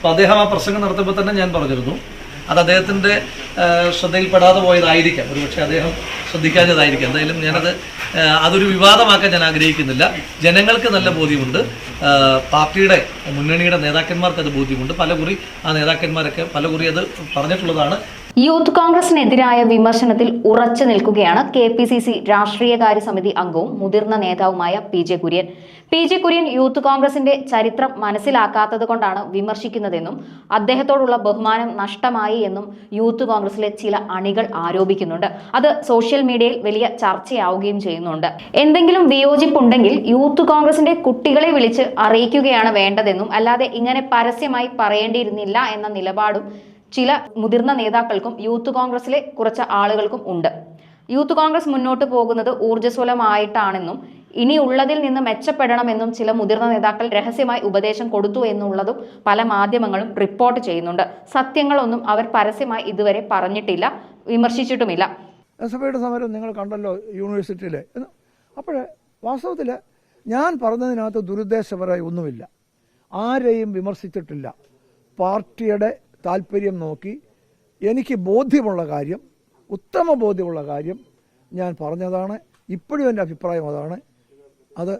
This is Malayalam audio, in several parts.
അപ്പോൾ അദ്ദേഹം ആ പ്രസംഗം നടത്തുമ്പോൾ തന്നെ ഞാൻ പറഞ്ഞിരുന്നു. അത് അദ്ദേഹത്തിന്റെ ശ്രദ്ധയിൽപ്പെടാതെ പോയതായിരിക്കാം. ഒരുപക്ഷെ അദ്ദേഹം ശ്രദ്ധിക്കാഞ്ഞതായിരിക്കാം. എന്തായാലും ഞാനത് അതൊരു വിവാദമാക്കാൻ ഞാൻ ആഗ്രഹിക്കുന്നില്ല. ജനങ്ങൾക്ക് നല്ല ബോധ്യമുണ്ട്. പാർട്ടിയുടെ മുന്നണിയുടെ നേതാക്കന്മാർക്ക് അത് ബോധ്യമുണ്ട്. പലകുറി ആ നേതാക്കന്മാരൊക്കെ പലകുറി അത് പറഞ്ഞിട്ടുള്ളതാണ്. യൂത്ത് കോൺഗ്രസിനെതിരായ വിമർശനത്തിൽ ഉറച്ചു നിൽക്കുകയാണ് കെ പി സി സി രാഷ്ട്രീയകാര്യ സമിതി അംഗവും മുതിർന്ന നേതാവുമായ P J Kurian. P J Kurian youth കോൺഗ്രസിന്റെ ചരിത്രം മനസ്സിലാക്കാത്തത് കൊണ്ടാണ് വിമർശിക്കുന്നതെന്നും അദ്ദേഹത്തോടുള്ള ബഹുമാനം നഷ്ടമായി എന്നും യൂത്ത് കോൺഗ്രസിലെ ചില അണികൾ ആരോപിക്കുന്നുണ്ട്. അത് സോഷ്യൽ മീഡിയയിൽ വലിയ ചർച്ചയാവുകയും ചെയ്യുന്നുണ്ട്. എന്തെങ്കിലും വിയോജിപ്പുണ്ടെങ്കിൽ യൂത്ത് കോൺഗ്രസിന്റെ കുട്ടികളെ വിളിച്ച് അറിയിക്കുകയാണ് വേണ്ടതെന്നും അല്ലാതെ ഇങ്ങനെ പരസ്യമായി പറയേണ്ടിയിരുന്നില്ല എന്ന നിലപാടും ചില മുതിർന്ന നേതാക്കൾക്കും യൂത്ത് കോൺഗ്രസിലെ കുറച്ച് ആളുകൾക്കും ഉണ്ട്. യൂത്ത് കോൺഗ്രസ് മുന്നോട്ട് പോകുന്നത് ഊർജസ്വലമായിട്ടാണെന്നും ഇനി ഉള്ളതിൽ നിന്ന് മെച്ചപ്പെടണമെന്നും ചില മുതിർന്ന നേതാക്കൾ രഹസ്യമായി ഉപദേശം കൊടുത്തു എന്നുള്ളതും പല മാധ്യമങ്ങളും റിപ്പോർട്ട് ചെയ്യുന്നുണ്ട്. സത്യങ്ങളൊന്നും അവർ പരസ്യമായി ഇതുവരെ പറഞ്ഞിട്ടില്ല വിമർശിച്ചിട്ടുമില്ല. ഐയുടെ സമരം നിങ്ങൾ കണ്ടല്ലോ യൂണിവേഴ്സിറ്റിയിലെ. അപ്പോഴേ വാസ്തവത്തിൽ ഞാൻ പറഞ്ഞതിനകത്ത് ദുരുദ്ദേശപരമായി ഒന്നുമില്ല. ആരെയും വിമർശിച്ചിട്ടില്ല. പാർട്ടിയുടെ താല്പര്യം നോക്കി എനിക്ക് ബോധ്യമുള്ള കാര്യം ഉത്തമ ബോധ്യമുള്ള കാര്യം ഞാൻ പറഞ്ഞതാണ്. ഇപ്പോഴും എന്റെ അഭിപ്രായം അതാണ്. അത്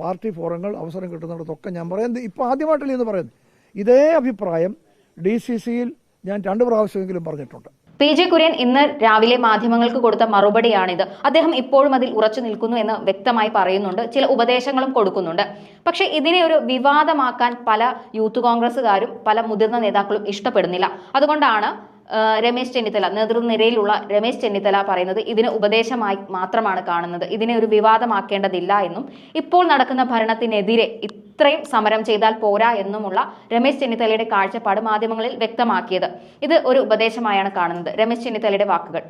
പാർട്ടി ഫോറങ്ങൾ അവസരം കിട്ടുന്നിടത്തൊക്കെ ഞാൻ പറയുന്നത് ഇപ്പോൾ ആദ്യമായിട്ടല്ലേ എന്ന് പറയുന്നത്? ഇതേ അഭിപ്രായം ഡി സി സിയിൽ ഞാൻ രണ്ട് പ്രാവശ്യമെങ്കിലും പറഞ്ഞിട്ടുണ്ട്. പി ജെ കുര്യൻ ഇന്ന് രാവിലെ മാധ്യമങ്ങൾക്ക് കൊടുത്ത മറുപടിയാണിത്. അദ്ദേഹം ഇപ്പോഴും അതിൽ ഉറച്ചു നിൽക്കുന്നു എന്ന് വ്യക്തമായി പറയുന്നുണ്ട്. ചില ഉപദേശങ്ങളും കൊടുക്കുന്നുണ്ട്. പക്ഷേ ഇതിനെ ഒരു വിവാദമാക്കാൻ പല യൂത്ത് കോൺഗ്രസ്സുകാരും പല മുതിർന്ന നേതാക്കളും ഇഷ്ടപ്പെടുന്നില്ല. അതുകൊണ്ടാണ് രമേശ് ചെന്നിത്തല നേതൃനിരയിലുള്ള രമേശ് ചെന്നിത്തല പറയുന്നത് ഇതിന് ഉപദേശമായി മാത്രമാണ് കാണുന്നത്. ഇതിനെ ഒരു വിവാദമാക്കേണ്ടതില്ല എന്നും ഇപ്പോൾ നടക്കുന്ന ഭരണത്തിനെതിരെ ഇത്രയും സമരം ചെയ്താൽ പോരാ എന്നുമുള്ള രമേശ് ചെന്നിത്തലയുടെ കാഴ്ചപ്പാട് മാധ്യമങ്ങളിൽ വ്യക്തമാക്കിയത്. ഇത് ഒരു ഉപദേശമായാണ് കാണുന്നത്. രമേശ് ചെന്നിത്തലയുടെ വാക്കുകൾ.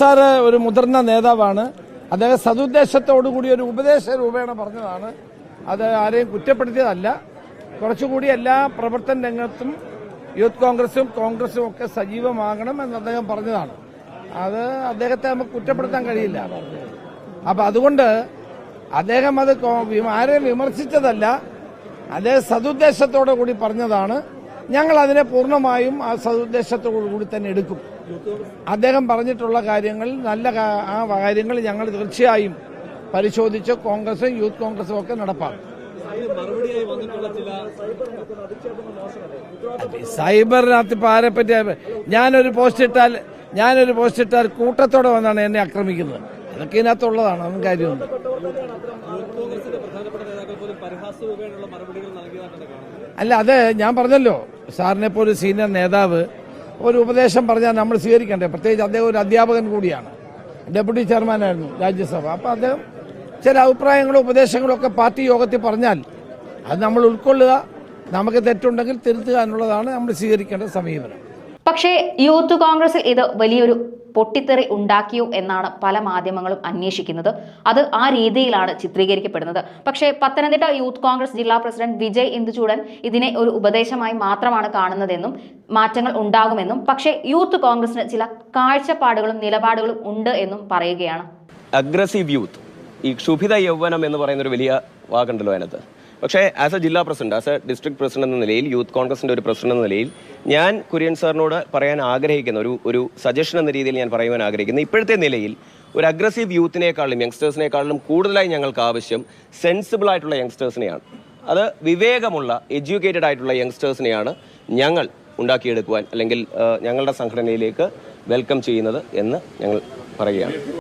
സാറ് ഒരു മുതിർന്ന നേതാവാണ്. അദ്ദേഹം സതുദ്ദേശത്തോടു കൂടി ഒരു ഉപദേശ രൂപേണ പറഞ്ഞതാണ്. അത് ആരെയും കുറ്റപ്പെടുത്തിയതല്ല. കുറച്ചുകൂടി എല്ലാ പ്രവർത്തന രംഗത്തും യൂത്ത് കോൺഗ്രസും കോൺഗ്രസും ഒക്കെ സജീവമാകണം എന്ന് അദ്ദേഹം പറഞ്ഞതാണ്. അത് അദ്ദേഹത്തെ നമുക്ക് കുറ്റപ്പെടുത്താൻ കഴിയില്ല. അപ്പൊ അതുകൊണ്ട് അദ്ദേഹം അത് ആരെയും വിമർശിച്ചതല്ല. അദ്ദേഹം സതുദ്ദേശത്തോടു കൂടി പറഞ്ഞതാണ്. ഞങ്ങൾ അതിനെ പൂർണമായും ആ സതുദ്ദേശത്തോടു കൂടി തന്നെ എടുക്കും. അദ്ദേഹം പറഞ്ഞിട്ടുള്ള കാര്യങ്ങൾ നല്ല ആ കാര്യങ്ങൾ ഞങ്ങൾ തീർച്ചയായും പരിശോധിച്ച് കോൺഗ്രസും യൂത്ത് കോൺഗ്രസും ഒക്കെ നടപ്പാക്കും. സൈബറിനകത്ത് ഇപ്പൊ ആരെ പറ്റി ഞാനൊരു പോസ്റ്റ് ഇട്ടാൽ ഞാനൊരു പോസ്റ്റ് ഇട്ടാൽ കൂട്ടത്തോടെ വന്നാണ് എന്നെ ആക്രമിക്കുന്നത്. അതൊക്കെ ഇതിനകത്തുള്ളതാണ് അതും കാര്യമുണ്ട് അല്ല അത് ഞാൻ പറഞ്ഞല്ലോ സാറിനെ പോലെ സീനിയർ നേതാവ് ഒരു ഉപദേശം പറഞ്ഞാൽ നമ്മൾ സ്വീകരിക്കണ്ടേ? പ്രത്യേകിച്ച് അദ്ദേഹം ഒരു അധ്യാപകൻ കൂടിയാണ്. ഡെപ്യൂട്ടി ചെയർമാനായിരുന്നു രാജ്യസഭ. അപ്പൊ അദ്ദേഹം ചില അഭിപ്രായങ്ങളും ഉപദേശങ്ങളും ഒക്കെ പാർട്ടി യോഗത്തിൽ പറഞ്ഞാൽ അത് നമ്മൾ ഉൾക്കൊള്ളുക നമുക്ക് തെറ്റുണ്ടെങ്കിൽ തിരുത്തുക എന്നുള്ളതാണ് നമ്മൾ സ്വീകരിക്കേണ്ട സമീപനം. പക്ഷേ യൂത്ത് കോൺഗ്രസിൽ ഇത് വലിയൊരു പൊട്ടിത്തെറി ഉണ്ടാക്കിയോ എന്നാണ് പല മാധ്യമങ്ങളും അന്വേഷിക്കുന്നത്. അത് ആ രീതിയിലാണ് ചിത്രീകരിക്കപ്പെടുന്നത്. പക്ഷേ പത്തനംതിട്ട യൂത്ത് കോൺഗ്രസ് ജില്ലാ പ്രസിഡന്റ് വിജയ് ഇന്ദുചൂടൻ ഇതിനെ ഒരു ഉപദേശമായി മാത്രമാണ് കാണുന്നതെന്നും മാറ്റങ്ങൾ ഉണ്ടാകുമെന്നും പക്ഷേ യൂത്ത് കോൺഗ്രസിന് ചില കാഴ്ചപ്പാടുകളും നിലപാടുകളും ഉണ്ട് എന്നും പറയുകയാണ്. അഗ്രസീവ് യൂത്ത് ഈ ക്ഷുഭിത യൗവനം എന്ന് പറയുന്ന ഒരു വലിയ വാക്കുണ്ടല്ലോ അതിനകത്ത്. പക്ഷേ ആസ് എ ജില്ലാ president as a district president എന്ന നിലയിൽ യൂത്ത് കോൺഗ്രസിന്റെ ഒരു പ്രസിഡന്റ് എന്ന നിലയിൽ ഞാൻ കുര്യൻ സാറിനോട് പറയാൻ ആഗ്രഹിക്കുന്ന ഒരു ഒരു സജഷൻ എന്ന രീതിയിൽ ഞാൻ പറയുവാൻ ആഗ്രഹിക്കുന്നത് ഇപ്പോഴത്തെ നിലയിൽ ഒരു അഗ്രസീവ് യൂത്തിനേക്കാളും യങ്സ്റ്റേഴ്സിനേക്കാളും കൂടുതലായി ഞങ്ങൾക്ക് ആവശ്യം സെൻസിബിൾ ആയിട്ടുള്ള യങ്സ്റ്റേഴ്സിനെയാണ് അത് വിവേകമുള്ള എഡ്യൂക്കേറ്റഡ് ആയിട്ടുള്ള യങ്സ്റ്റേഴ്സിനെയാണ് ഞങ്ങൾ ഉണ്ടാക്കിയെടുക്കുവാൻ അല്ലെങ്കിൽ ഞങ്ങളുടെ സംഘടനയിലേക്ക് വെൽക്കം ചെയ്യുന്നത് എന്ന് ഞങ്ങൾ പറയുകയാണ്.